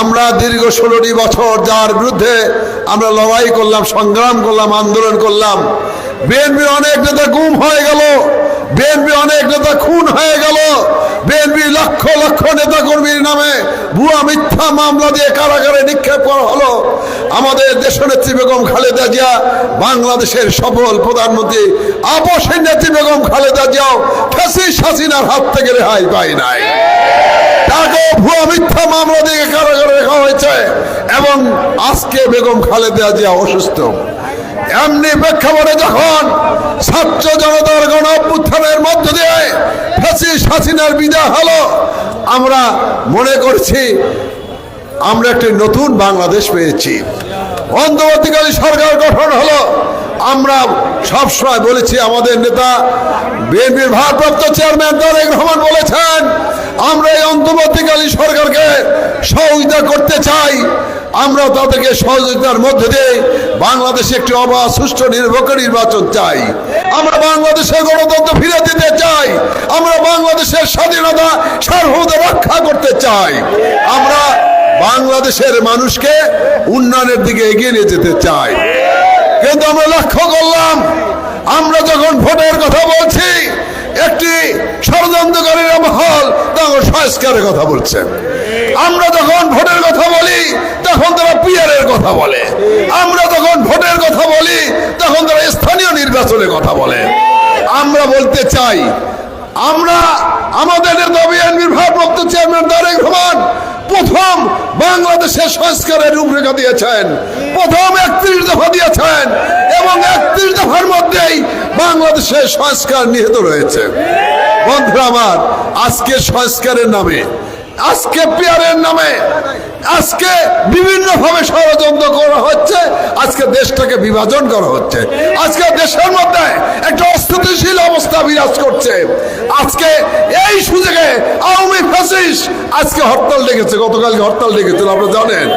আমরা দীর্ঘ ষোলোটি বছর যার বিরুদ্ধে আমরা লড়াই করলাম, সংগ্রাম করলাম, আন্দোলন করলাম। বিএনপি অনেক নেতা গুম হয়ে গেল, বিএনপি অনেক নেতা খুন হয়ে গেল, বিএনপি লক্ষ লক্ষ নেতা কর্মীর নামে ভুয়া মিথ্যা মামলা দিয়ে কারাগারে নিক্ষেপ করা হলো। আমাদের দেশনেত্রী বেগম খালেদা জিয়া, বাংলাদেশের সফল প্রধানমন্ত্রী, আপসের নেত্রী বেগম খালেদা জিয়াও ফেসিস হাসিনার হাত থেকে রেহাই পায় নাই। ভুয়া মিথ্যা মামলা দিয়ে কারাগারে রাখা হয়েছে এবং আজকে বেগম খালেদা জিয়া অসুস্থ। এমনি প্রেক্ষাপটে যখন ছাত্র জনতার গণ অভ্যুত্থানের মধ্য দিয়ে ফেসিস হাসিনার বিদায় হলো, আমরা মনে করছি আমরা একটি নতুন বাংলাদেশ পেয়েছি। অন্তর্বর্তীকালীন সরকার গঠন হলো, আমরা সবসময় বলেছি আমাদের নেতা, বিএনপির ভারপ্রাপ্ত চেয়ারম্যান তারেক রহমান বলেছেন আমরা এই অন্তর্বর্তীকালীন সরকারকে সহযোগিতা করতে চাই। আমরা তাদেরকে সহযোগিতার মধ্যে দিয়ে বাংলাদেশে একটি অবাধ, সুষ্ঠু নির্ভর নির্বাচন চাই। আমরা বাংলাদেশের গণতন্ত্র ফিরে দিতে চাই। আমরা বাংলাদেশের স্বাধীনতা সার্বভৌম রক্ষা করতে চাই। আমরা বাংলাদেশের মানুষকে উন্নয়নের দিকে এগিয়ে নিয়ে যেতে চাই। কিন্তু আমরা লক্ষ্য করলাম, আমরা যখন ভোটের কথা বলছি একটি ষড়যন্ত্রকারীরা মহল তখন সংস্কারের কথা বলছেন আমরা যখন ভোটের কথা বলি, তখন তারা পিয়ারের কথা বলে। আমরা যখন ভোটের কথা বলি, তখন তারা স্থানীয় নির্বাচনের কথা বলে। আমরা বলতে চাই, আমরা আমাদের দাবি আইন ভারপ্রাপ্ত চেয়ারম্যান তারেক রহমান বাংলাদেশের সংস্কারের রূপরেখা দিয়েছেন। প্রথম একত্রিশ দফা দিয়েছেন এবং একত্রিশ দফার মধ্যেই বাংলাদেশের সংস্কার নিহিত রয়েছে। বন্ধুরা আমার, আজকে সংস্কারের নামে, আজকে পেয়ারের নামে, আজকে বিভিন্ন ভাবে ষড়যন্ত্র করা হচ্ছে, আজকে দেশটাকে বিভাজন করা হচ্ছে। আজকে দেশের মধ্যে একটা অস্থিতিশীল অবস্থা বিরাজ করছে। আজকে এই সুযোগে আওয়ামী ফ্যাসিস আজকে হরতাল ডেকেছে, গতকালকে হরতাল ডেকেছিল, আপনারা জানেন।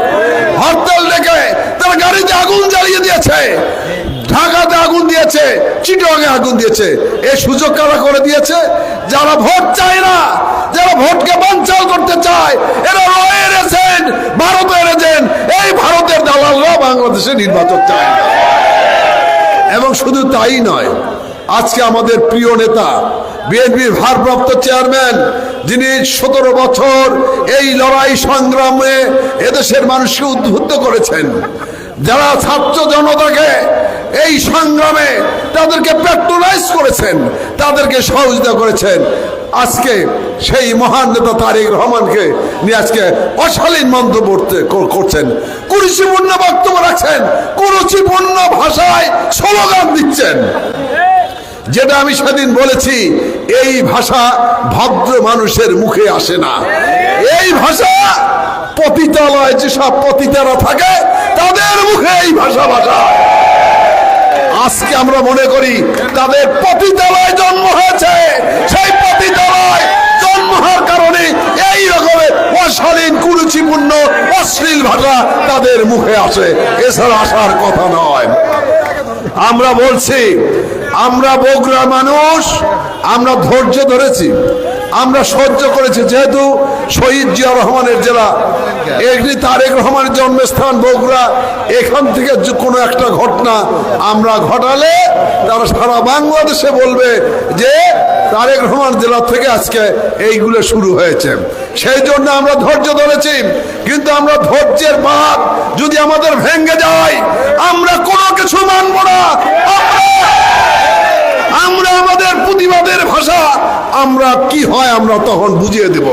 হরতাল ডেকে তারা গাড়িতে আগুন জ্বালিয়ে দিয়েছে, ঢাকাতে আগুন দিয়েছে, চিটগাঙে আগুন দিয়েছে। এই সুযোগ কারা করে দিয়েছে? যারা ভোট চায় না, যারা ভোটকে বাঞ্চাল করতে চায়, এরা রয়ে এনেছেন ভারতে এনেছেন এই ভারতের দালালরা বাংলাদেশে নির্বাচন চায় এবং শুধু তাই নয় আজকে আমাদের প্রিয় নেতা, বিএনপির ভারপ্রাপ্ত চেয়ারম্যান, যিনি সতেরো বছর এই লড়াই সংগ্রামে এদেশের মানুষকে উদ্বুদ্ধ করেছেন। যারা ছাত্র জনতাকে এই সংগ্রামে তাদেরকে প্যাট্রোনাইজ করেছেন, তাদেরকে সহযোগিতা করেছেন। আজকে সেই মহান নেতা তারেক রহমানকে নিয়ে আজকে অশালীন মন্তব্য করছেন। কুরুচিপূর্ণ বক্তব্য রাখছেন কুরুচিপূর্ণ ভাষায় স্লোগান দিচ্ছেন। যেটা আমি সেদিন বলেছি, এই ভাষা ভদ্র মানুষের মুখে আসে না। এই ভাষা পতিতালয় যেসব পতিতারা থাকে, তাদের মুখে এই ভাষা ভাষা। আজকে আমরা মনে করি, তাদের পতিতালয় জন্ম হয়েছে। সেই পতিতালয় জন্ম হওয়ার কারণে এই রকমের অশালীন, কুরুচিপূর্ণ, অশ্লীল ভাষা তাদের মুখে আসে। এছাড়া আসার কথা নয়। আমরা বলছি আমরা বগুড়া মানুষ, আমরা ধৈর্য ধরেছি, আমরা সহ্য করেছি। যেহেতু শহীদ জিয়া রহমানের জেলা এগুলি তারেক রহমানের জন্মস্থান বগুড়া এখান থেকে কোনো একটা ঘটনা আমরা ঘটালে তারা সারা বাংলাদেশে বলবে যে তারেক রহমান জেলা থেকে আজকে এইগুলো শুরু হয়েছে। সেই জন্য আমরা ধৈর্য ধরেছি, কিন্তু আমরা ধৈর্যের বাদ যদি আমাদের ভেঙে যায়, আমরা কোনো কিছু মানব না। আমরা আমাদের প্রতিবাদের ভাষা আমরা কি হয় আমরা তখন বুঝিয়ে দেব।